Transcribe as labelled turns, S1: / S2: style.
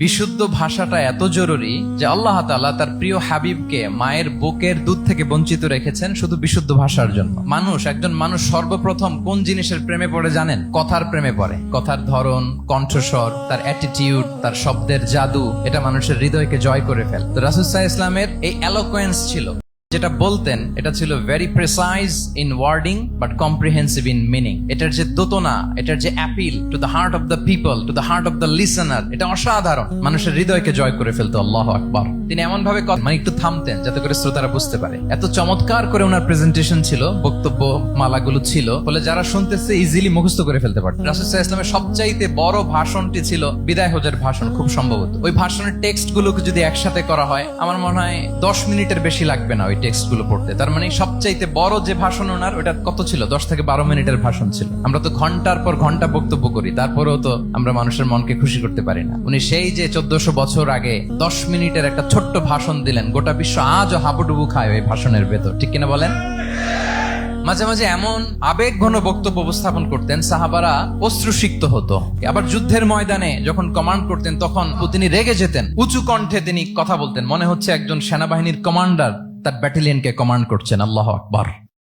S1: বিশুদ্ধ ভাষাটা এত জরুরি যে আল্লাহ তালা তার প্রিয় হাবিবকে মায়ের বুকের দুধ থেকে বঞ্চিত রেখেছেন শুধু বিশুদ্ধ ভাষার জন্য। মানুষ, একজন মানুষ সর্বপ্রথম কোন জিনিসের প্রেমে পড়ে জানেন? কথার প্রেমে পড়ে। কথার ধরন, কণ্ঠস্বর, তার অ্যাটিটিউড তার শব্দের জাদু, এটা মানুষের হৃদয়কে জয় করে ফেল। তো রাসুসাহ ইসলামের এই অ্যালোকোয়েন্স ছিল। যেটা বলতেন, এটা ছিল very precise in wording but comprehensive in meaning এটার যে দোতনা, এটার যে appeal to the heart of the people to the heart of the listener এটা অসাধারণ। মানুষের হৃদয়কে জয় করে ফেলতো, আল্লাহ আকবর। তিনি এমন ভাবে মানে একটু থামতেন, যাতে করে শ্রোতারা বুঝতে পারে। এত চমৎকার করে ওনার প্রেজেন্টেশন ছিল, বক্তব্য, মালাগুলো ছিল, ফলে যারা শুনতেছে ইজিলি মুখস্থ করে ফেলতে পারত। রাসুসাহ ইসলামের সবচাইতে বড় ভাষণটি ছিল বিদায় হজের ভাষণ, খুব সম্ভবত। ওই ভাষণের টেক্সট গুলোকে যদি একসাথে করা হয়, আমার মনে হয় দশ মিনিটের বেশি লাগবে না ওই টেক্সটগুলো পড়তে। তার মানে সবচাইতে বড় যে ভাষণ ওনার, ওটা কত ছিল? দশ থেকে বারো মিনিটের ভাষণ ছিল। আমরা তো ঘণ্টার পর ঘণ্টা বক্তব্য করি, তারপরেও তো আমরা মানুষের মনকে খুশি করতে পারি না। উনি সেই যে চোদ্দশো বছর আগে দশ মিনিটের একটা ছোট্ট ভাষণ দিলেন, গোটা বিশ্ব আজও হাবুডুবু খায় ওই ভাষণের ভেতর। ঠিক কিনা বলেন? মাঝে মাঝে এমন আবেগ ঘন বক্তব্য উপস্থাপন করতেন, সাহাবারা অশ্রুসিক্ত হতো। আবার যুদ্ধের ময়দানে যখন কমান্ড করতেন, তখন তিনি রেগে যেতেন। উঁচু কণ্ঠে তিনি কথা বলতেন। মনে হচ্ছে একজন সেনাবাহিনীর কমান্ডার। তার ব্যাটালিয়নকে কমান্ড করছেন আল্লাহ আকবর।